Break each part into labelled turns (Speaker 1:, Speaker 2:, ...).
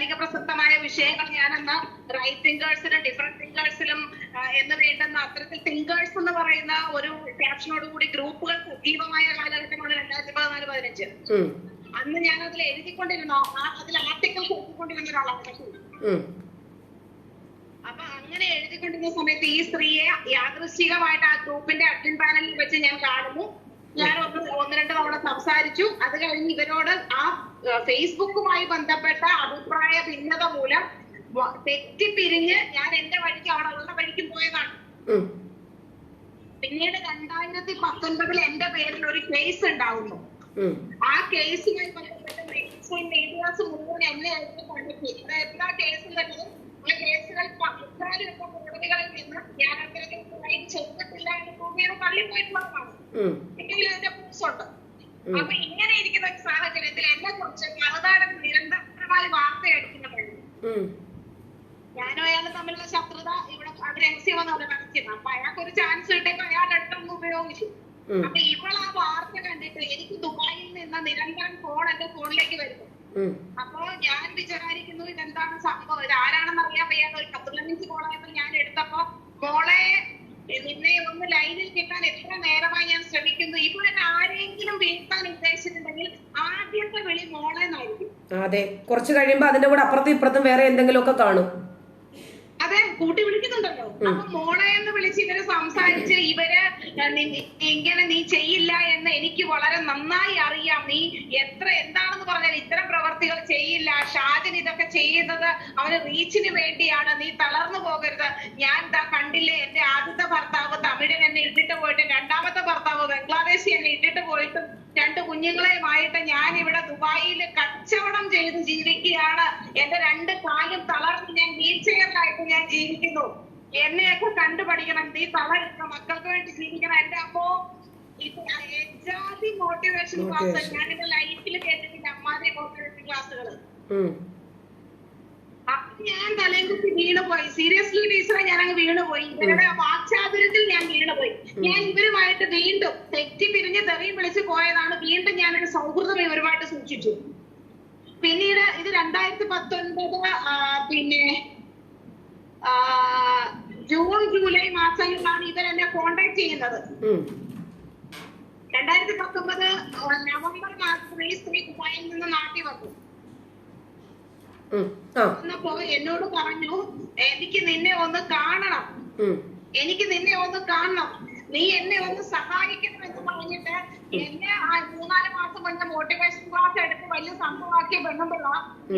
Speaker 1: സമകാലിക പ്രസക്തമായ വിഷയങ്ങൾ ഞാൻ അന്ന് റൈറ്റ് തിങ്കേഴ്സിലും ഡിഫറെന്റ് തിങ്കേഴ്സിലും എന്ന് വേണ്ടുന്ന അത്തരത്തിൽ തിങ്കേഴ്സ് എന്ന് പറയുന്ന ഒരു ക്യാപ്ഷനോട് കൂടി ഗ്രൂപ്പുകൾ സജീവമായ കാലഘട്ടമാണ് രണ്ടായിരത്തി പതിനാല് പതിനഞ്ച്. അന്ന് ഞാൻ അതിൽ എഴുതിക്കൊണ്ടിരുന്ന അതിൽ ആർട്ടിക്കിൾസ് എഴുതിക്കൊണ്ടിരുന്ന ഒരാളാണ് അപ്പൊ അങ്ങനെ എഴുതിക്കൊണ്ടിരുന്ന സമയത്ത് ഈ സ്ത്രീയെ യാദൃശ്ചികമായിട്ട് ആ ഗ്രൂപ്പിന്റെ അഡ്മിൻ പാനലിൽ വെച്ച് ഞാൻ കാണുന്നു. ഞാൻ ഒന്ന് ഒന്ന് രണ്ട് തവണ സംസാരിച്ചു. അത് കഴിഞ്ഞ് ഇവരോട് ആ ഫേസ്ബുക്കുമായി ബന്ധപ്പെട്ട അഭിപ്രായ ഭിന്നത മൂലം തെറ്റിപ്പിരിഞ്ഞ് ഞാൻ എന്റെ വഴിക്ക് അവിടെ ഉള്ള വഴിക്ക് പോയതാണ്. പിന്നീട് രണ്ടായിരത്തി പത്തൊൻപതിൽ എന്റെ പേരിൽ ഒരു കേസ് ഉണ്ടാവുന്നു. ആ കേസുമായി ബന്ധപ്പെട്ട് മീഡിയാസ് മുഴുവൻ എന്നെ ആയിരുന്നു കണ്ടെത്തി അതായത് എല്ലാ കേസും തന്നെ ആ കേസുകൾ പതിനാലിലൊക്കെ കോടതികളിൽ നിന്ന് ഞാൻ അത്തരത്തിൽ ചെയ്തിട്ടില്ല എന്ന് പ്രൂവ് ചെയ്ത് തള്ളിപ്പോയിട്ടുള്ളതാണ്
Speaker 2: ഉം,
Speaker 1: എന്തെങ്കിലും അതിന്റെ പ്രൂഫ്സ് ഉണ്ട്. അപ്പൊ ഇങ്ങനെ ഇരിക്കുന്ന സാഹചര്യത്തിൽ എന്നെ കുറിച്ച് മറുനാടൻ നിരന്തരമായി വാർത്തയടിക്കുന്നുണ്ട്
Speaker 2: ഉം,
Speaker 1: ഞാനും അയാളും തമ്മിലുള്ള ശത്രുത ഇവിടെ അത് രഹസ്യമെന്ന് പറഞ്ഞ പരസ്യമാണ് അപ്പൊ അയാൾക്ക് ഒരു ചാൻസ് കിട്ടിയപ്പോ അയാൾ രണ്ടൊന്നും ഉപയോഗിച്ചു. അപ്പൊ ഇവൾ ആ വാർത്ത കണ്ടിട്ട് എനിക്ക് ദുബായിൽ നിന്ന് നിരന്തരം ഫോൺ എന്റെ ഫോണിലേക്ക് വരുന്നു. അപ്പോ ഞാൻ വിചാരിക്കുന്നു ഇതെന്താണ് സംഭവം? ഇത് ആരാണെന്ന് അറിയാൻ വയ്യാതെ ഒരു പത്ത് പതിനഞ്ച് കോളായപ്പോ ഞാൻ എടുത്തപ്പോ മോളെ നിന്നെ ഒന്ന് ലൈനിൽ കിട്ടാൻ എത്ര നേരമായി ഞാൻ ശ്രമിക്കുന്നു. ഇവിടെ ആരെങ്കിലും വീഴ്ത്താൻ ഉദ്ദേശിച്ചിട്ടുണ്ടെങ്കിൽ ആദ്യത്തെ വിളി മോളെ എന്നായിരിക്കും
Speaker 2: അതെ. കുറച്ച് കഴിയുമ്പോ അതിന്റെ കൂടെ അപ്പുറത്തും ഇപ്പുറത്തും വേറെ എന്തെങ്കിലുമൊക്കെ കാണും.
Speaker 1: അതെ കൂട്ടി വിളിക്കുന്നുണ്ടല്ലോ. അപ്പൊ മോളെ എന്ന് വിളിച്ച് ഇവർ സംസാരിച്ച് ഇവർ എങ്ങനെ ഇങ്ങനെ നീ ചെയ്യില്ല എന്ന് എനിക്ക് വളരെ നന്നായി അറിയാം. നീ എത്ര എന്താണെന്ന് പറഞ്ഞാൽ ഇത്തരം പ്രവർത്തികൾ ചെയ്യില്ല. ഷാജൻ ഇതൊക്കെ ചെയ്യുന്നത് അവന് റീച്ചിന് വേണ്ടിയാണ്. നീ തളർന്നു പോകരുത്. ഞാൻ ദാ കണ്ടില്ലേ എന്റെ ആദ്യത്തെ ഭർത്താവ് തമിഴൻ എന്നെ ഇട്ടിട്ട് പോയിട്ട് രണ്ടാമത്തെ ഭർത്താവ് ബംഗ്ലാദേശി എന്നെ ഇട്ടിട്ട് പോയിട്ടും രണ്ട് കുഞ്ഞുങ്ങളെയുമായിട്ട് ഞാൻ ഇവിടെ ദുബായിൽ കച്ചവടം ചെയ്ത് ജീവിക്കുകയാണ്. എന്റെ രണ്ട് കാലും തളർന്ന് ഞാൻ വീൽ ചെയറിലായിട്ട് ഞാൻ ജീവിക്കുന്നു. എന്നെയൊക്കെ കണ്ടുപഠിക്കണം. നീ തളരുന്ന മക്കൾക്ക് വേണ്ടി ജീവിക്കണം. എന്റെ അപ്പോ എജാതി മോട്ടിവേഷൻ ക്ലാസ്. ഞാൻ എന്റെ ലൈഫിൽ കേട്ടിട്ടില്ല. അമ്മാതിരി മോട്ടിവേഷൻ ക്ലാസ്സുകൾ ഞാൻ തലയും കുത്തി വീണുപോയി സീരിയസ്ലി ടീച്ചറെ ഞാൻ അങ്ങ് വീണുപോയി ഇവരുടെ വാക്ചാതുരത്തിൽ ഞാൻ വീണുപോയി ഞാൻ ഇവരുമായിട്ട് വീണ്ടും തെറ്റി പിരിഞ്ഞ് തെറിയും വിളിച്ച് പോയതാണ്. വീണ്ടും ഞാനൊരു സൗഹൃദം ഇവരുമായിട്ട് സൂക്ഷിച്ചു. പിന്നീട് ഇത് രണ്ടായിരത്തി പത്തൊൻപത് പിന്നെ ജൂൺ ജൂലൈ മാസങ്ങളിലാണ് ഇവർ എന്നെ കോണ്ടാക്ട് ചെയ്യുന്നത് രണ്ടായിരത്തി പത്തൊമ്പത് നവംബർ മാസത്തിൽ ഈ സ്ത്രീ ദുബായിൽ നിന്ന് നാട്ടിൽ വന്നു. വന്നപ്പോ എന്നോട് പറഞ്ഞു എനിക്ക് നിന്നെ ഒന്ന് കാണണം. എനിക്ക് നിന്നെ ഒന്ന് കാണണം. നീ എന്നെ ഒന്ന് സഹായിക്കണം എന്ന് പറഞ്ഞിട്ട് എന്നെ ആ മൂന്നാൽ മാസം മുന്നേ മോട്ടിവേഷൻ ക്ലാസ് എടുത്ത് വലിയ സംഭവമാക്കിയ പെണ്ണുമ്പിള്ള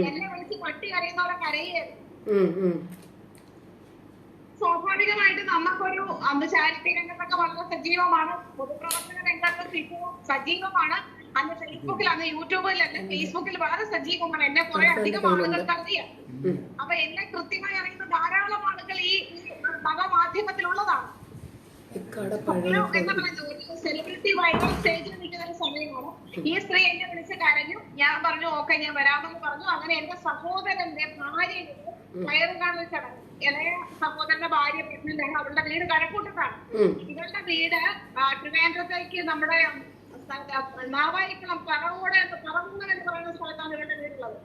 Speaker 1: എന്നെ വിളിച്ച് പട്ടി കരയുന്നവരെ കരയായിരുന്നു സ്വാഭാവികമായിട്ട് നമുക്കൊരു അന്ന് ചാരിറ്റി രംഗത്തൊക്കെ വളരെ സജീവമാണ്. പൊതുപ്രവർത്തന രംഗത്ത് സജീവമാണ്. അന്ന് ഫേസ്ബുക്കിൽ അന്ന് യൂട്യൂബിലല്ല. ഫേസ്ബുക്കിൽ വളരെ സജീവമാണ്. എന്നെ കുറെ അധികം ആളുകൾക്ക് അറിയാം അപ്പൊ എന്നെ കൃത്യമായി അറിയുന്ന ധാരാളം ആളുകൾ ഈ നവമാധ്യമത്തിലുള്ളതാണ് സെലിബ്രിറ്റി വൈറൽ സ്റ്റേജിൽ നിൽക്കുന്ന ഒരു സമയമാണ്. ഈ സ്ത്രീ എന്നെ വിളിച്ച് കരഞ്ഞു. ഞാൻ പറഞ്ഞു ഓക്കെ ഞാൻ വരാമെന്ന് പറഞ്ഞു. അങ്ങനെ എന്റെ സഹോദരന്റെ ഭാര്യ വയറും കാണൽ ചടങ്ങ്. ഇളയ സഹോദരന്റെ ഭാര്യ പ്രഗ്നന്റ് അവളുടെ വീട് കഴക്കൂട്ടത്താണ്. ഇവളുടെ വീട് ട്രിവാൻഡ്രത്തേക്ക് നമ്മുടെ നാവായിക്കുളം പറവൂട് പറവൂർ എന്ന് പറയുന്ന സ്ഥലത്താണ് ഇവരുടെ വീടുള്ളത്.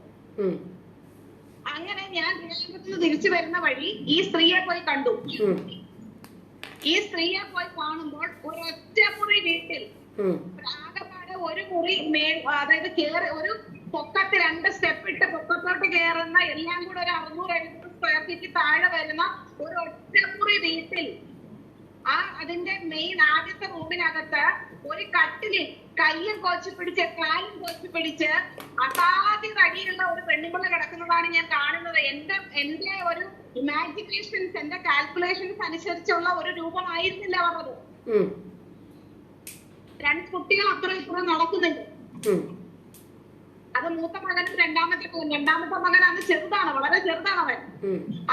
Speaker 1: അങ്ങനെ ഞാൻ തിരുവനന്തപുരത്ത് തിരിച്ചു വരുന്ന വഴി ഈ സ്ത്രീയെ പോയി കണ്ടു. ഈ സ്ത്രീയെ പോയി കാണുമ്പോൾ ഒരൊറ്റ മുറി വീട്ടിൽ ആകെപ്പാടെ ഒരു മുറി മേൽ അതായത് കേറി ഒരു പൊക്കത്ത് രണ്ട് സ്റ്റെപ്പ് ഇട്ട് പൊക്കത്തോട്ട് കയറുന്ന എല്ലാം കൂടെ ഒരു അറുന്നൂറ് എഴുന്നൂറ് സ്ക്വയർ ഫീറ്റ് താഴെ വരുന്ന ഒരു ഒറ്റമുറി വീട്ടിൽ ആ അതിന്റെ മെയിൻ ആദ്യത്തെ റൂമിനകത്ത് ഒരു കട്ടിൽ കയ്യും കോച്ചി പിടിച്ച് കാലും കോച്ചി പിടിച്ച് അസാധ്യ തടിയുള്ള ഒരു പെണ്ണുപിള്ള കിടക്കുന്നതാണ് ഞാൻ കാണുന്നത്. എന്റെ എന്റെ ഒരു ഇമാജിനേഷൻസ് എന്റെ കാൽക്കുലേഷൻസ് അനുസരിച്ചുള്ള ഒരു രൂപമായിരുന്നില്ല പറഞ്ഞത്.
Speaker 2: ഉം,
Speaker 1: രണ്ട് കുട്ടികൾ അപ്പുറം ഇപ്പുറം നടക്കുന്നുണ്ട്. അത് മൂത്ത മകനും രണ്ടാമത്തെ മകൻ. രണ്ടാമത്തെ മകൻ അന്ന് ചെറുതാണ് വളരെ ചെറുതാണ് അവൻ.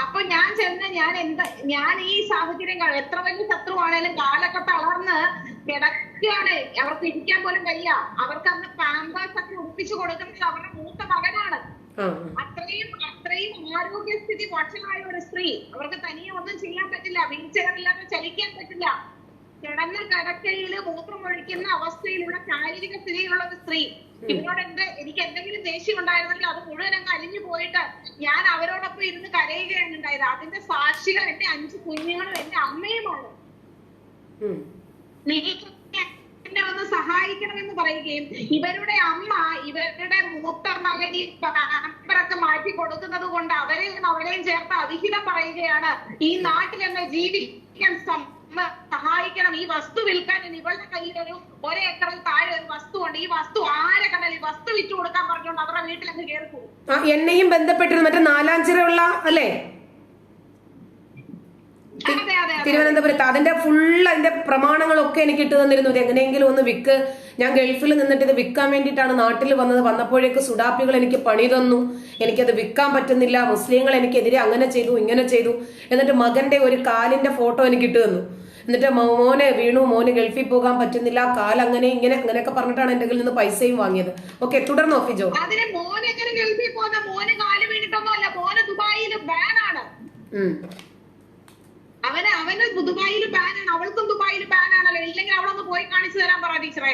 Speaker 1: അപ്പൊ ഞാൻ ചെന്ന് ഞാൻ എന്താ ഞാൻ ഈ സാഹചര്യം എത്ര വലിയ ശത്രുവാണേലും കാലൊക്കെ തളർന്ന് കിടക്കുകയാണ്. അവർക്ക് ഇരിക്കാൻ പോലും വയ്യ അവർക്ക് അന്ന് പാമ്പേഴ്സ് ഒക്കെ ഒപ്പിച്ച് കൊടുക്കുന്നത് അവരുടെ മൂത്ത മകനാണ്. അത്രയും അത്രയും ആരോഗ്യസ്ഥിതി മോശമായ ഒരു സ്ത്രീ. അവർക്ക് തനിയെ ഒന്നും ചെയ്യാൻ പറ്റില്ല. വീഴ്ചകളില്ലാതെ ചലിക്കാൻ പറ്റില്ല. കിടന്ന കിടക്കയിൽ മൂത്രമൊഴിക്കുന്ന അവസ്ഥയിലുള്ള ശാരീരിക സ്ഥിതിയിലുള്ള ഒരു സ്ത്രീ. ഇവരോട് എന്ത് എനിക്ക് എന്തെങ്കിലും ദേഷ്യം ഉണ്ടായിരുന്നെങ്കിൽ അത് മുഴുവൻ അങ്ങ് അലിഞ്ഞു പോയിട്ട് ഞാൻ അവരോടൊപ്പം ഇരുന്ന് കരയുകയാണ് ഉണ്ടായത്. അതിന്റെ സാക്ഷികൾ എന്റെ അഞ്ച് കുഞ്ഞുങ്ങളും എന്റെ അമ്മയുമാണ്. നീ എന്നെ ഒന്ന് സഹായിക്കണമെന്ന് പറയുകയും ഇവരുടെ അമ്മ ഇവരുടെ മൂത്ത മകനി പാമ്പറൊക്കെ മാറ്റി കൊടുക്കുന്നത് കൊണ്ട് അവരെയും അവരെയും ചേർത്ത് അവിഹിതം പറയുകയാണ്. ഈ നാട്ടിൽ എന്നെ ജീവിക്കാൻ സഹായിക്കണം. ഈ വസ്തു വിൽക്കാൻ ഇവളുടെ കയ്യിൽ ഒരു ഒരേക്കറിൽ താഴെ ഒരു വസ്തു ഉണ്ട്. ഈ വസ്തു ആരെ കണ്ടാൽ ഈ വസ്തു വിറ്റു കൊടുക്കാൻ പറഞ്ഞുകൊണ്ട് അവരുടെ വീട്ടിലങ്ങ് കയറി പോകും
Speaker 2: എന്നെയും ബന്ധപ്പെട്ടിരുന്നു മറ്റേ നാലാഞ്ചിറയുള്ള അല്ലേ? തിരുവനന്തപുരത്ത്. അതിന്റെ ഫുൾ അതിന്റെ പ്രമാണങ്ങളൊക്കെ എനിക്ക് ഇട്ട് തന്നിരുന്നു. ഇത് എങ്ങനെയെങ്കിലും ഒന്ന് വിക്ക്. ഞാൻ ഗൾഫിൽ നിന്നിട്ട് ഇത് വിൽക്കാൻ വേണ്ടിയിട്ടാണ് നാട്ടിൽ വന്നത്. വന്നപ്പോഴേക്ക് സുഡാപ്പികൾ എനിക്ക് പണി തന്നു. എനിക്കത് വിൽക്കാൻ പറ്റുന്നില്ല. മുസ്ലിങ്ങൾ എനിക്കെതിരെ അങ്ങനെ ചെയ്തു ഇങ്ങനെ ചെയ്തു. എന്നിട്ട് മകന്റെ ഒരു കാലിന്റെ ഫോട്ടോ എനിക്ക് ഇട്ട് തന്നു. എന്നിട്ട് മോനെ വീണു മോന് ഗൾഫിൽ പോകാൻ പറ്റുന്നില്ല. കാൽ അങ്ങനെ ഇങ്ങനെ അങ്ങനെയൊക്കെ പറഞ്ഞിട്ടാണ് എന്റെ കയ്യിൽ നിന്ന് പൈസയും വാങ്ങിയത്. ഓക്കെ തുടർന്നോ ഫിജോ
Speaker 1: ഗൾഫിൽ പോകുന്ന? മോന് കാൽ വീണിട്ടൊന്നും അല്ല മോന് ദുബായിൽ ബാനാണ് അവന് ദുബായിൽ ബാനാണ് അവൾക്കും ദുബായിൽ ബാനാണല്ലോ ഇല്ലെങ്കിൽ അവളൊന്ന് പോയി കാണിച്ചു തരാൻ പറ ടീച്ചറെ.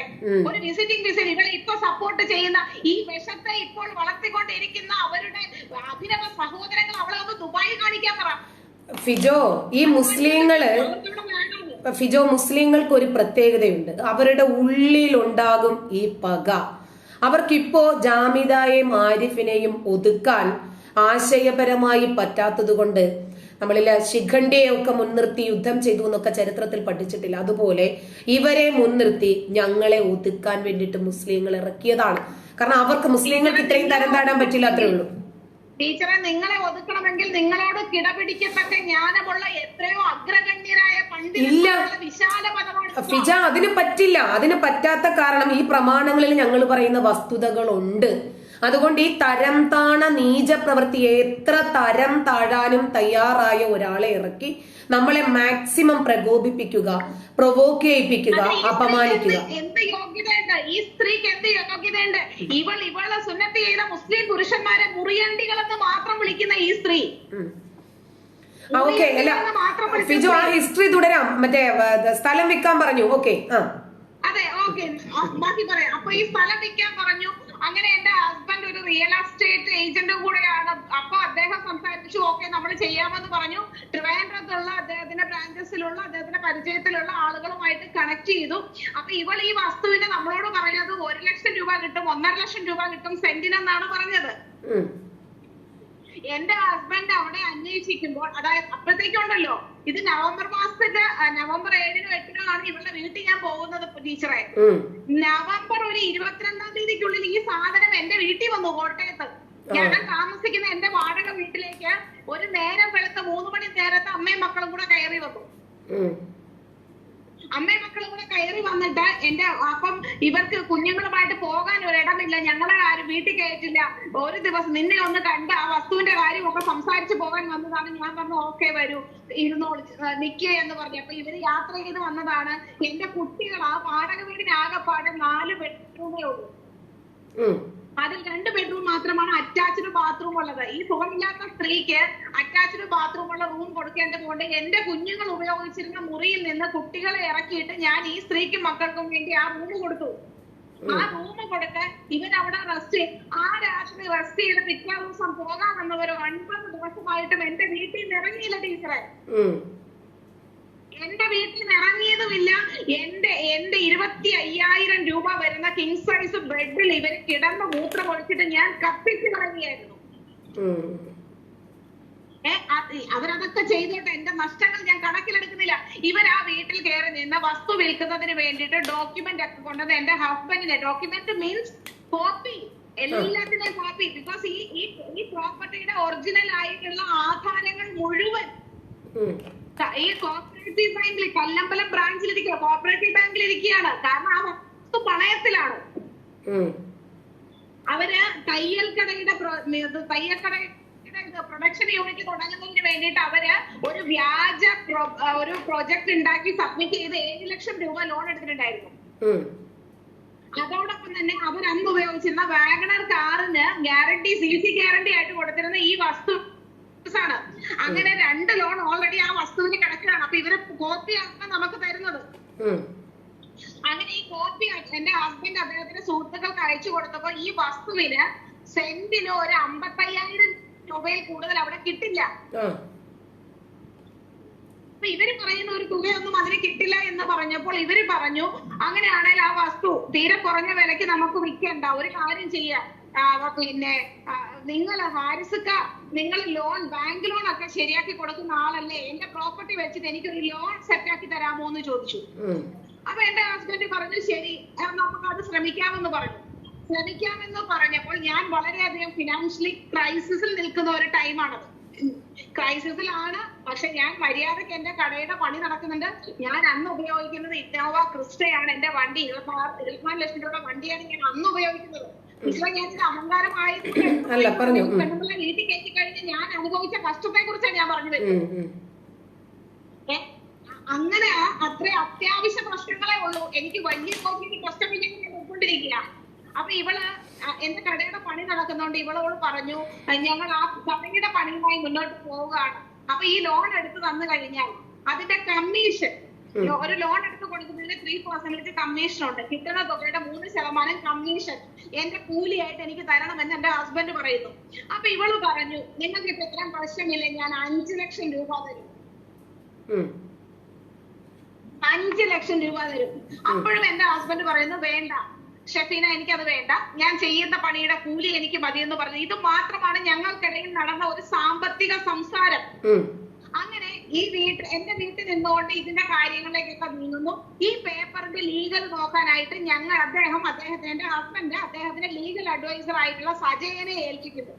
Speaker 1: ഒരു വിസിറ്റിംഗ് വിസിറ്റ് ഇവളെ ഇപ്പൊ സപ്പോർട്ട് ചെയ്യുന്ന ഈ വിഷത്തെ ഇപ്പോൾ വളർത്തിക്കൊണ്ടിരിക്കുന്ന അവരുടെ അഭിനവ സഹോദരങ്ങൾ അവളെ ഒന്ന് ദുബായിൽ കാണിക്കാൻ പറ.
Speaker 2: ഫിജോ ഈ
Speaker 1: മുസ്ലിങ്ങൾ
Speaker 2: ഫിജോ മുസ്ലിങ്ങൾക്ക് ഒരു പ്രത്യേകതയുണ്ട്. അവരുടെ ഉള്ളിലുണ്ടാകും ഈ പക. അവർക്കിപ്പോ ജാമിദായെയും ആരിഫിനെയും ഒതുക്കാൻ ആശയപരമായി പറ്റാത്തത് കൊണ്ട് നമ്മളിൽ ശിഖണ്ഡിയെ ഒക്കെ മുൻനിർത്തി യുദ്ധം ചെയ്തു എന്നൊക്കെ ചരിത്രത്തിൽ പഠിച്ചിട്ടില്ല. അതുപോലെ ഇവരെ മുൻനിർത്തി ഞങ്ങളെ ഒതുക്കാൻ വേണ്ടിയിട്ട് മുസ്ലിങ്ങൾ ഇറക്കിയതാണ്. കാരണം അവർക്ക് മുസ്ലിങ്ങൾക്ക് ഇത്രയും തരം താടാൻ പറ്റില്ല അത്രേ ഉള്ളൂ.
Speaker 1: ടീച്ചറെ നിങ്ങളെ ഒതുക്കണമെങ്കിൽ നിങ്ങളോട് കിടപിടിക്കത്തക്ക ജ്ഞാനമുള്ള എത്രയോ അഗ്രഗണ്യരായ
Speaker 2: ഇല്ല.
Speaker 1: പണ്ഡിതന്മാരുള്ള വിശാല
Speaker 2: ഫിജ അതിന് പറ്റില്ല. അതിന് പറ്റാത്ത കാരണം ഈ പ്രമാണങ്ങളിൽ ഞങ്ങൾ പറയുന്ന വസ്തുതകളുണ്ട്. അതുകൊണ്ട് ഈ തരം താണ നീച പ്രവൃത്തി എത്ര തരം താഴാനും തയ്യാറായ ഒരാളെ ഇറക്കി നമ്മളെ മാക്സിമം പ്രകോപിപ്പിക്കുക പ്രൊവോക്ക് ചെയ്യിപ്പിക്കുക അപമാനിക്കുക.
Speaker 1: എന്ത് യോഗ്യതയുണ്ട്? ഈ സ്ത്രീക്ക് എന്ത് യോഗ്യതയുണ്ട്? ഇവൾ ഇവളെ സുന്നത്ത് ചെയ്ത മുസ്ലിം പുരുഷന്മാരെ മുറിയണ്ടികളെന്ന് മാത്രം വിളിക്കുന്ന ഈ സ്ത്രീ.
Speaker 2: ഓക്കെ അല്ല ഫിജു ആ ഹിസ്റ്ററി തുടരാം. മറ്റേ സ്ഥലം വിൽക്കാൻ പറഞ്ഞു. ഓക്കെ
Speaker 1: അതെ ഓക്കെ ബാക്കി പറയാം. അപ്പൊ ഈ സ്ഥലം വിൽക്കാൻ പറഞ്ഞു. അങ്ങനെ എന്റെ ഹസ്ബൻഡ് ഒരു റിയൽ എസ്റ്റേറ്റ് ഏജന്റും കൂടെയാണ്. അപ്പൊ അദ്ദേഹം സംസാരിച്ചു ഓക്കെ നമ്മൾ ചെയ്യാമെന്ന് പറഞ്ഞു. ട്രിവാൻഡ്രത്തുള്ള അദ്ദേഹത്തിന്റെ ബ്രാഞ്ചസിലുള്ള അദ്ദേഹത്തിന്റെ പരിചയത്തിലുള്ള ആളുകളുമായിട്ട് കണക്ട് ചെയ്തു. അപ്പൊ ഇവൾ ഈ വസ്തുവിന് നമ്മളോട് പറഞ്ഞത് ഒരു ലക്ഷം രൂപ കിട്ടും ഒന്നര ലക്ഷം രൂപ കിട്ടും സെന്റിനെന്നാണ് പറഞ്ഞത്. എന്റെ ഹസ്ബൻഡ് അവിടെ അന്വേഷിക്കുമ്പോൾ അതായത് അപ്പോഴത്തേക്കുണ്ടല്ലോ ഇത് നവംബർ മാസത്തിന്റെ നവംബർ ഏഴിനും എട്ടിനും ആണ് ഇവളുടെ വീട്ടിൽ ഞാൻ പോകുന്നത് ടീച്ചറെ. നവംബർ ഒരു ഇരുപത്തിരണ്ടാം തീയതിക്കുള്ളിൽ ഈ സാധനം എന്റെ വീട്ടിൽ വന്നു കോട്ടയത്ത്. ഞാൻ താമസിക്കുന്ന എന്റെ വാടക വീട്ടിലേക്ക് ഒരു നേരം വെളുത്ത മൂന്ന് മണി നേരത്തെ അമ്മയും മക്കളും കൂടെ കയറി വന്നു. അമ്മയും മക്കളും കൂടെ കയറി വന്നിട്ട് എന്റെ അപ്പം ഇവർക്ക് കുഞ്ഞുങ്ങളുമായിട്ട് പോകാൻ ഒരിടമില്ല. ഞങ്ങളെ ആരും വീട്ടിൽ കയറ്റില്ല. ഒരു ദിവസം നിന്നെ ഒന്ന് കണ്ട് ആ വസ്തുവിന്റെ കാര്യമൊക്കെ സംസാരിച്ചു പോകാൻ വന്നതാണ്. ഞാൻ പറഞ്ഞു ഓക്കെ വരൂ. ഇരുന്നോളി നിക്കേ എന്ന് പറഞ്ഞു. അപ്പൊ ഇവർ യാത്ര ചെയ്ത് വന്നതാണ്. എന്റെ കുട്ടികൾ ആ വാടക വീടിനാകെപ്പാടെ നാല് ബെഡ്റൂമേ ഉള്ളൂ. അതിൽ രണ്ട് ബെഡ്റൂം മാത്രമാണ് അറ്റാച്ച്ഡ് ബാത്റൂം ഉള്ളത്. ഈ ഫോണില്ലാത്ത സ്ത്രീക്ക് അറ്റാച്ച്ഡ് ബാത്റൂം ഉള്ള റൂം കൊടുക്കേണ്ടതുകൊണ്ട് എന്റെ കുഞ്ഞുങ്ങൾ ഉപയോഗിച്ചിരുന്ന മുറിയിൽ നിന്ന് കുട്ടികളെ ഇറക്കിയിട്ട് ഞാൻ ഈ സ്ത്രീക്കും മക്കൾക്കും വേണ്ടി ആ റൂം കൊടുത്തു. ആ റൂം കൊടുക്കാൻ ഇവൻ അവിടെ റെസ്റ്റ് ആ രാത്രി റെസ്റ്റ് ചെയ്ത് പിറ്റേ ദിവസം പോകാമെന്നവർ ഒൻപത് ദിവസമായിട്ടും എന്റെ വീട്ടിൽ നിന്ന് ഇറങ്ങിയില്ല ടീച്ചറെ. എന്റെ വീട്ടിൽ നിന്ന് ഇറങ്ങിയതുമില്ല എന്റെ എന്റെ ഇരുപത്തി അയ്യായിരം രൂപ വരുന്ന കിങ് സൈസ് ബെഡിൽ ഇവർ കിടന്ന് മൂത്രം ഒഴിച്ചിട്ട് ഞാൻ കത്തിച്ച് കളയുകയായിരുന്നു
Speaker 2: ഉം.
Speaker 1: ഏ, അവരതൊക്കെ ചെയ്തോട്ടെ എന്റെ നഷ്ടങ്ങൾ ഞാൻ കണക്കിലെടുക്കുന്നില്ല. ഇവർ ആ വീട്ടിൽ കയറി നിന്ന് വസ്തു വിൽക്കുന്നതിന് വേണ്ടിയിട്ട് ഡോക്യുമെന്റ് ഒക്കെ കൊണ്ടത് എന്റെ ഹസ്ബൻഡിനെ ഡോക്യുമെന്റ് മീൻസ് കോപ്പി എല്ലാത്തിനെയും കോപ്പി ബിക്കോസ് ഈ ഈ- പ്രോപ്പർട്ടിയുടെ ഒറിജിനൽ ആയിട്ടുള്ള ആധാരങ്ങൾ മുഴുവൻ ഈ കോപ്പറേറ്റീവ് ബാങ്കിൽ കല്ലമ്പലം ബ്രാഞ്ചിൽ ഇരിക്കുക കോപ്പറേറ്റീവ് ബാങ്കിൽ ഇരിക്കുകയാണ് കാരണം ആ വസ്തു പണയത്തിലാണ്. അവർ തയ്യൽ കടയുടെ തയ്യൽ കടയുടെ പ്രൊഡക്ഷൻ യൂണിറ്റ് തുടങ്ങുന്നതിന് വേണ്ടിയിട്ട് അവർ ഒരു വ്യാജ ഒരു പ്രൊജക്ട് ഉണ്ടാക്കി സബ്മിറ്റ് ചെയ്ത് ഏഴ് ലക്ഷം രൂപ ലോൺ എടുത്തിട്ടുണ്ടായിരുന്നു. അതോടൊപ്പം തന്നെ അവർ അന്ന് ഉപയോഗിച്ചിരുന്ന വാഗണർ കാറിന് ഗ്യാരണ്ടി സി സി ഗ്യാരണ്ടി ആയിട്ട് കൊടുത്തിരുന്ന ഈ വസ്തു ആണ്. അങ്ങനെ രണ്ട് ലോൺ ഓൾറെഡി ആ വസ്തുവിന് കിടക്കുകയാണ്. അപ്പൊ ഇവർ കോപ്പിയാണ് നമുക്ക് തരുന്നത്. അങ്ങനെ ഈ കോപ്പി എന്റെ ഹസ്ബൻഡ് അദ്ദേഹത്തിന്റെ സുഹൃത്തുക്കൾക്ക് അയച്ചു കൊടുത്തപ്പോ ഈ വസ്തുവിന് സെന്റിന് ഒരു അമ്പത്തയ്യായിരം രൂപയിൽ കൂടുതൽ അവിടെ കിട്ടില്ല. അപ്പൊ ഇവർ പറയുന്ന ഒരു തുകയൊന്നും അതിന് കിട്ടില്ല എന്ന് പറഞ്ഞപ്പോൾ ഇവർ പറഞ്ഞു അങ്ങനെയാണെങ്കിൽ ആ വസ്തു തീരെ കുറഞ്ഞ വിലക്ക് നമുക്ക് വിൽക്കണ്ട. ഒരു കാര്യം ചെയ്യാം. പിന്നെ നിങ്ങൾ ഹാരിസുക്ക നിങ്ങൾ ലോൺ ബാങ്ക് ലോൺ ഒക്കെ ശരിയാക്കി കൊടുക്കുന്ന ആളല്ലേ? എന്റെ പ്രോപ്പർട്ടി വെച്ചിട്ട് എനിക്കൊരു ലോൺ സെറ്റാക്കി തരാമോ എന്ന് ചോദിച്ചു. അപ്പൊ എന്റെ ഹസ്ബൻഡ് പറഞ്ഞു ശരി നമുക്ക് അത് ശ്രമിക്കാമെന്ന് പറഞ്ഞു. ശ്രമിക്കാമെന്ന് പറഞ്ഞപ്പോൾ ഞാൻ വളരെയധികം ഫിനാൻഷ്യലി ക്രൈസിസിൽ നിൽക്കുന്ന ഒരു ടൈമാണത് ക്രൈസിസിലാണ് പക്ഷെ ഞാൻ മര്യാദയ്ക്ക് എന്റെ കടയുടെ പണി നടക്കുന്നുണ്ട്. ഞാൻ അന്ന് ഉപയോഗിക്കുന്നത് ഇന്നോവ ക്രിസ്റ്റയാണ് എന്റെ വണ്ടി. ഇരുപത്തിനാല് ഇരുപത്തിനാല് ലക്ഷം രൂപ വണ്ടിയാണ് ഞാൻ അന്ന് ഉപയോഗിക്കുന്നത്. പക്ഷെ ഞാൻ അഹങ്കാരമായി
Speaker 2: അല്ല, പറഞ്ഞു.
Speaker 1: പെണ്ണുങ്ങളെ വീട്ടിൽ കയറ്റി കഴിഞ്ഞ് ഞാൻ അനുഭവിച്ച കഷ്ടത്തെ കുറിച്ചാണ് ഞാൻ പറഞ്ഞു വരുന്നത്
Speaker 2: ഉം, ഉം.
Speaker 1: ഏ? അ- അങ്ങനെ അത്ര അത്യാവശ്യ പ്രശ്നങ്ങളെ ഉള്ളൂ എനിക്ക് വലിയ തോതിൽ പ്രശ്നമില്ലെങ്കിൽ ഞാൻ പോയിക്കൊണ്ടിരിക്കുക അപ്പൊ ഇവൾ എന്റെ കടയുടെ പണി നടക്കുന്നോണ്ട് ഇവളോട് പറഞ്ഞു ഞങ്ങൾ ആ കടയുടെ പണിയുമായി മുന്നോട്ട് പോവുകയാണ് അപ്പൊ ഈ ലോൺ എടുത്ത് തന്നു കഴിഞ്ഞാൽ അതിന്റെ കമ്മീഷൻ. ഒരു ലോൺ എടുത്ത് കൊടുക്കുന്നതിന് ത്രീ പെർസെന്റേജ് കമ്മീഷൻ ഉണ്ട്. കിട്ടുന്ന തുകയുടെ മൂന്ന് ശതമാനം കമ്മീഷൻ എന്റെ കൂലിയായിട്ട് എനിക്ക് തരണം എന്ന് എന്റെ ഹസ്ബൻഡ് പറയുന്നു. അപ്പൊ ഇവൾ പറഞ്ഞു നിങ്ങൾക്ക് ഇപ്പൊ ഇത്രയും പ്രശ്നമില്ല ഞാൻ അഞ്ചു ലക്ഷം രൂപ തരും. അഞ്ചു ലക്ഷം രൂപ തരും. അപ്പോഴും എന്റെ ഹസ്ബൻഡ് പറയുന്നു വേണ്ട ഷെഫീന എനിക്കത് വേണ്ട. ഞാൻ ചെയ്യുന്ന പണിയുടെ കൂലി എനിക്ക് മതിയെന്ന് പറഞ്ഞു. ഇത് മാത്രമാണ് ഞങ്ങൾക്കിടയിൽ നടന്ന ഒരു സാമ്പത്തിക സംസാരം. ഈ വീട്ടിൽ എന്റെ വീട്ടിൽ നിന്നുകൊണ്ട് ഇതിന്റെ കാര്യങ്ങളിലേക്കൊക്കെ നീങ്ങുന്നു ഈ പേപ്പറിന്റെ ലീഗൽ നോക്കാനായിട്ട് ഞങ്ങൾ അദ്ദേഹം അദ്ദേഹത്തിന്റെ ഹസ്ബൻഡ് അദ്ദേഹത്തിന്റെ ലീഗൽ അഡ്വൈസർ ആയിട്ടുള്ള സജയനെ ഏൽപ്പിക്കുന്നു.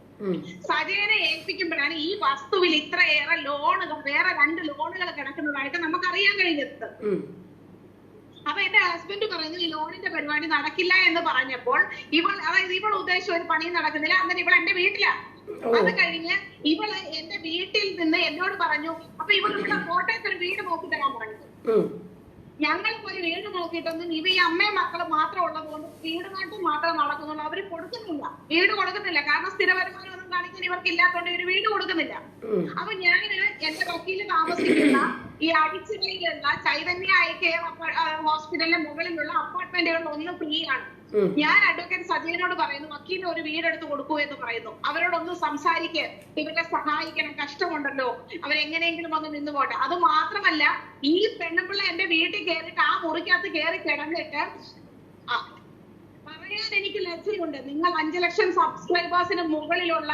Speaker 1: സജയനെ ഏൽപ്പിക്കുമ്പോഴാണ് ഈ വസ്തുവിൽ ഇത്രയേറെ ലോണുകൾ വേറെ രണ്ട് ലോണുകൾ കിടക്കുന്നതായിട്ട് നമുക്ക് അറിയാൻ കഴിഞ്ഞത്. അപ്പൊ എന്റെ ഹസ്ബൻഡ് പറഞ്ഞു ഈ ലോണിന്റെ പരിപാടി നടക്കില്ല എന്ന് പറഞ്ഞപ്പോൾ ഇവൾ അതായത് ഇവൾ ഉദ്ദേശിച്ച ഒരു പണിയും നടക്കുന്നില്ല. അന്നേരം ഇവൾ എന്റെ വീട്ടിലാ. അത് കഴിഞ്ഞ് ഇവൾ എന്റെ വീട്ടിൽ നിന്ന് എന്നോട് പറഞ്ഞു അപ്പൊ ഇവൾ ഇവിടെ കോട്ടയത്ത് ഒരു വീട് നോക്കി തരാൻ പറഞ്ഞു. ഞങ്ങൾക്ക് പോയി വീട് നോക്കിയിട്ടൊന്നും ഇവ ഈ അമ്മയും മക്കളും മാത്രം ഉള്ളത് കൊണ്ട് വീട് നാട്ടിൽ മാത്രം നടക്കുന്നുള്ളൂ അവർ കൊടുക്കുന്നില്ല വീട് കൊടുക്കുന്നില്ല കാരണം സ്ഥിര ഒന്നും കാണിക്കാൻ ഇവർക്ക് ഇല്ലാത്തതുകൊണ്ട് ഇവർ വീട് കൊടുക്കുന്നില്ല. അപ്പൊ ഞാൻ എന്റെ വക്കീൽ താമസിക്കുന്ന ഈ അടിച്ചുകളിലുള്ള ചൈതന്യ ഐ കെയർ ഹോസ്പിറ്റലിന്റെ മുകളിലുള്ള അപ്പാർട്ട്മെന്റുകളിൽ ഒന്ന് ഫ്രീ ആണ്. ഞാൻ അഡ്വക്കേറ്റ് സജീവനോട് പറയുന്നു വക്കീലിന് ഒരു വീടെടുത്ത് കൊടുക്കൂ എന്ന് പറയുന്നു. അവരോടൊന്ന് സംസാരിക്കുക ഇവരെ സഹായിക്കണം കഷ്ടമുണ്ടല്ലോ. അവരെങ്ങനെയെങ്കിലും ഒന്ന് നിന്ന് പോട്ടെ. അത് മാത്രമല്ല ഈ പെണ്ണുപിള്ള എന്റെ വീട്ടിൽ കയറിയിട്ട് ആ മുറിക്കകത്ത് കയറി കിടന്നിട്ട് പറയാൻ എനിക്ക് ലജ്ജയുണ്ട്. നിങ്ങൾ അഞ്ചു ലക്ഷം സബ്സ്ക്രൈബേഴ്സിന് മുകളിലുള്ള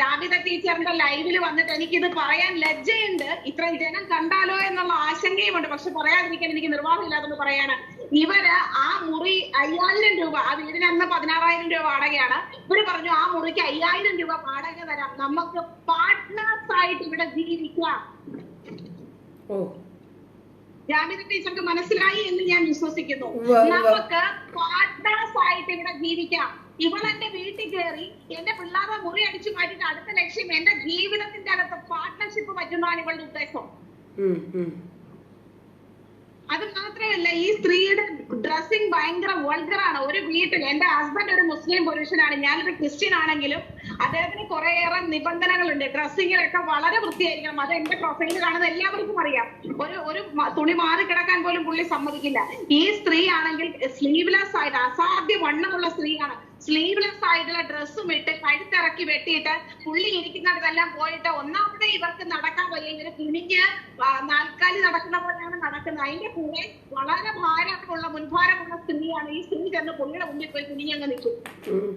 Speaker 1: ജാവിത ടീച്ചറിന്റെ ലൈവിൽ വന്നിട്ട് എനിക്ക് ഇത് പറയാൻ ലജ്ജയുണ്ട്. ഇത്രയും ജനം കണ്ടാലോ എന്നുള്ള ആശങ്കയുമുണ്ട്. പക്ഷെ പറയാതിരിക്കാൻ എനിക്ക് നിർവാഹമില്ലാതെന്ന് പറയാന് ഇവർ ആ മുറി അയ്യായിരം രൂപ ആ വീടിന് അന്ന് പതിനാറായിരം രൂപ വാടകയാണ്. ഇവർ പറഞ്ഞു ആ മുറിക്ക് അയ്യായിരം രൂപ വാടക തരാം. നമുക്ക് പാർട്ട്നേഴ്സ് ആയിട്ട് ഇവിടെ ജീവിക്കാം. ജാമിത ടീച്ചർക്ക് മനസ്സിലായി എന്ന് ഞാൻ വിശ്വസിക്കുന്നു. നമുക്ക് പാർട്ട്നേഴ്സ് ആയിട്ട് ഇവിടെ ജീവിക്കാം. ഇവൾ എന്റെ വീട്ടിൽ കയറി എന്റെ പിള്ളേരെ മുറി അടിച്ചു മാറ്റിയിട്ട് അടുത്ത ലക്ഷ്യം എന്റെ ജീവിതത്തിന്റെ അകത്ത് പാർട്ട്ണർഷിപ്പ് പറ്റുന്നതാണ് ഇവളുടെ ഉദ്ദേശം. അത് മാത്രമല്ല ഈ സ്ത്രീയുടെ ഡ്രസ്സിങ് ഭയങ്കര വൾഗർ ആണ്. ഒരു വീട്ടിൽ എന്റെ ഹസ്ബൻഡ് ഒരു മുസ്ലിം പുരുഷനാണ് ഞാനൊരു ക്രിസ്ത്യൻ ആണെങ്കിലും അദ്ദേഹത്തിന് കുറേയേറെ നിബന്ധനകളുണ്ട്. ഡ്രസ്സിങ്ങിലൊക്കെ വളരെ വൃത്തിയായിരിക്കണം. അത് എന്റെ പ്രൊഫൈലിൽ കാണുന്ന എല്ലാവർക്കും അറിയാം. ഒരു ഒരു തുണി മാറി കിടക്കാൻ പോലും പുള്ളി സമ്മതിക്കില്ല. ഈ സ്ത്രീ ആണെങ്കിൽ സ്ലീവ്ലെസ് ആയിട്ട് അസാധ്യ വണ്ണമുള്ള സ്ത്രീയാണ്. സ്ലീവ്ലെസ് ആയിട്ടുള്ള ഡ്രസ്സും ഇട്ട് കഴുത്തിറക്കി വെട്ടിയിട്ട് പുള്ളി ഇരിക്കുന്നിടത്തെല്ലാം പോയിട്ട് ഒന്നാമതേ ഇവർക്ക് നടക്കാൻ വയ്യ. ഇങ്ങനെ കുനിഞ്ഞ് നാൽക്കാലി നടക്കുന്ന പോലെയാണ് നടക്കുന്നത്. അതിന്റെ കൂടെ വളരെ ഭാരമുള്ള മുൻഭാരമുള്ള സ്ത്രീയാണ് ഈ സ്ത്രീ ചെന്ന് പുള്ളിയുടെ മുന്നിൽ പോയി കുനിഞ്ഞങ്ങ് നിൽക്കും.
Speaker 2: ഉം.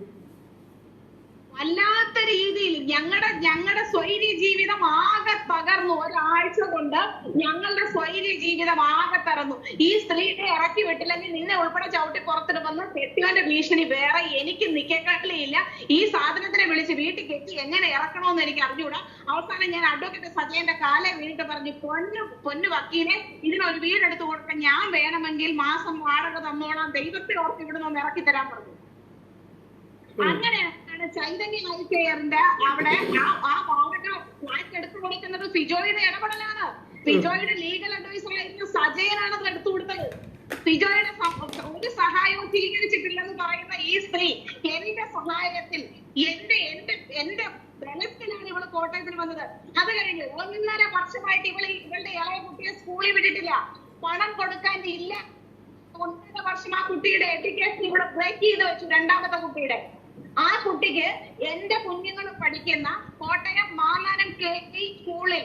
Speaker 1: ഞങ്ങളുടെ ഞങ്ങളുടെ സ്വൈര്യ ജീവിതം ആകെ തകർന്നു. ഒരാഴ്ച കൊണ്ട് ഞങ്ങളുടെ സ്വൈര്യ ജീവിതം ആകെ തകർന്നു. ഈ സ്ത്രീയെ ഇറക്കി വിട്ടില്ലെങ്കിൽ നിന്നെ ഉൾപ്പെടെ ചവിട്ടി പുറത്തിടുമെന്ന് കെട്ടിയവന്റെ ഭീഷണി വേറെ എനിക്ക് നിക്കക്കളിയില്ല ഈ സാധനത്തിനെ വിളിച്ച് വീട്ടിൽ കെട്ടി എങ്ങനെ ഇറക്കണമെന്ന് എനിക്ക് അറിഞ്ഞുകൂടാ അവസാനം ഞാൻ അഡ്വക്കേറ്റ് സജയന്റെ കാലെ വീണിട്ട് പറഞ്ഞു പൊന്നു പൊന്നു വക്കീലെ ഇതിനൊരു വീടെടുത്ത് കൊടുക്കാൻ ഞാൻ വേണമെങ്കിൽ മാസം വാടക തന്നോളാം. ദൈവത്തെ ഓർത്ത് ഇവിടുന്ന് ഒന്ന് ഇറക്കി തരാൻ പറഞ്ഞു. അങ്ങനെയാണ് ചൈതന്യ ഹെൽത്ത് അവിടെ ആ വാടക ഫ്ലാറ്റ് എടുത്തു കൊടുക്കുന്നത് ഫിജോയുടെ ഇടപെടലാണ്. ഫിജോയുടെ ലീഗൽ അഡ്വൈസർ ആയിരുന്ന സജയനാണ് അത് എടുത്തു കൊടുത്തത്. ഫിജോയുടെ ഒരു സഹായവും സ്വീകരിച്ചിട്ടില്ലെന്ന് പറയുന്ന ഈ സ്ത്രീ എന്റെ സഹായത്തിൽ എന്റെ എന്റെ എന്റെ ബലത്തിലാണ് ഇവൾ കോട്ടയത്തിൽ വന്നത്. അത് കഴിഞ്ഞ് ഒന്നര വർഷമായിട്ട് ഇവൾ ഇവളുടെ ഇളയ കുട്ടിയെ സ്കൂളിൽ വിട്ടിട്ടില്ല. പണം കൊടുക്കാൻ ഇല്ല. ഒന്നര വർഷം ആ കുട്ടിയുടെ എഡ്യൂക്കേഷൻ ഇവിടെ ബ്രേക്ക് ചെയ്ത് വെച്ചു രണ്ടാമത്തെ കുട്ടിയുടെ. കുട്ടിക്ക് എന്റെ കുഞ്ഞുങ്ങൾ പഠിക്കുന്ന കോട്ടയം മാലാനം കെ ടി സ്കൂളിൽ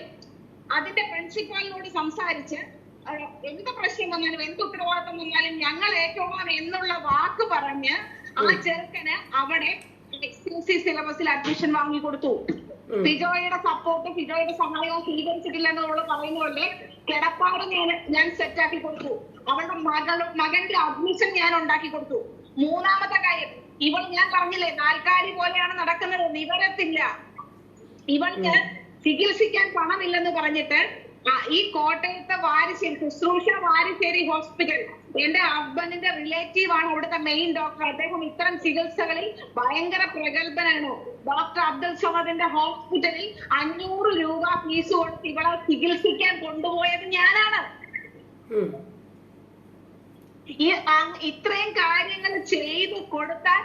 Speaker 1: അതിന്റെ പ്രിൻസിപ്പാളിനോട് സംസാരിച്ച് എന്ത് പ്രശ്നം വന്നാലും എന്ത് ഉത്തരവാദിത്തം വന്നാലും ഞങ്ങൾ ഏറ്റോളാം എന്നുള്ള വാക്ക് പറഞ്ഞ് ആ ചെറുക്കന് അവിടെ എക്സ്ക്ലൂസീവ് സിലബസിൽ അഡ്മിഷൻ വാങ്ങി കൊടുത്തു. ഫിജോയുടെ സപ്പോർട്ട് ഫിജോയുടെ സഹായവും സ്വീകരിച്ചിട്ടില്ലെന്നുള്ള പറയുന്ന പോലെ കിടപ്പാട് ഞാൻ ഞാൻ സെറ്റ് ആക്കി കൊടുത്തു. അവളുടെ മകൾ മകന്റെ അഡ്മിഷൻ ഞാൻ ഉണ്ടാക്കി കൊടുത്തു. മൂന്നാമത്തെ കാര്യം ഇവൾ ഞാൻ പറഞ്ഞില്ലേ നാൽക്കാരി പോലെയാണ് നടക്കുന്നത് നിവരത്തില്ല ഇവൾക്ക് ചികിത്സിക്കാൻ പണമില്ലെന്ന് പറഞ്ഞിട്ട് ഈ കോട്ടയത്തെ വാരിശ്ശേരി ശുശ്രൂഷ വാരിശ്ശേരി ഹോസ്പിറ്റൽ എന്റെ ഹസ്ബൻഡിന്റെ റിലേറ്റീവ് ആണ് അവിടുത്തെ മെയിൻ ഡോക്ടർ അദ്ദേഹം ഇത്തരം ചികിത്സകളിൽ ഭയങ്കര പ്രഗത്ഭനാണ്. ഡോക്ടർ അബ്ദുൽ സമദിന്റെ ഹോസ്പിറ്റലിൽ അഞ്ഞൂറ് രൂപ ഫീസ് കൊടുത്ത് ഇവളെ ചികിത്സിക്കാൻ കൊണ്ടുപോയത് ഞാനാണ്. ഈ ഇത്രയും കാര്യങ്ങൾ ചെയ്തു കൊടുത്താൽ